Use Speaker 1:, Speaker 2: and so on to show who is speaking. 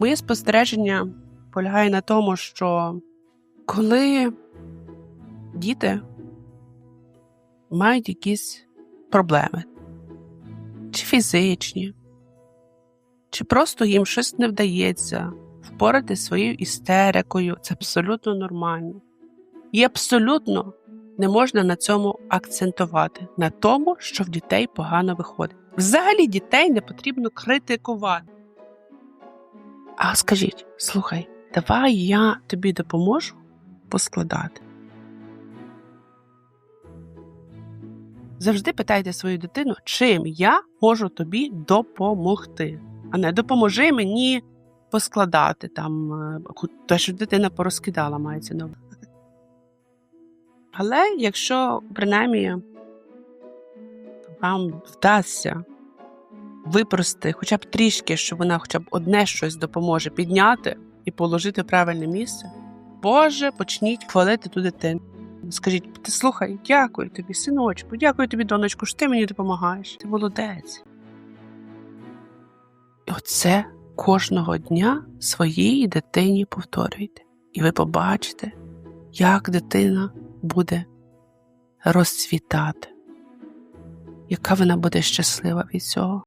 Speaker 1: Моє спостереження полягає на тому, що коли діти мають якісь проблеми, чи фізичні, чи просто їм щось не вдається впорати своєю істерикою, це абсолютно нормально. І абсолютно не можна на цьому акцентувати, на тому, що в дітей погано виходить. Взагалі дітей не потрібно критикувати. А скажіть, слухай, давай я тобі допоможу поскладати. Завжди питайте свою дитину, чим я можу тобі допомогти, а не допоможи мені поскладати там е, те, що дитина порозкидала, мається на увазі. Але якщо принаймні вам вдасться випрости хоча б трішки, що вона хоча б одне щось допоможе підняти і положити в правильне місце, Боже, почніть хвалити ту дитину. Скажіть, ти слухай, дякую тобі, синочку, дякую тобі, донечку, що ти мені допомагаєш. Ти молодець. І оце кожного дня своїй дитині повторюйте. І ви побачите, як дитина буде розцвітати, яка вона буде щаслива від цього.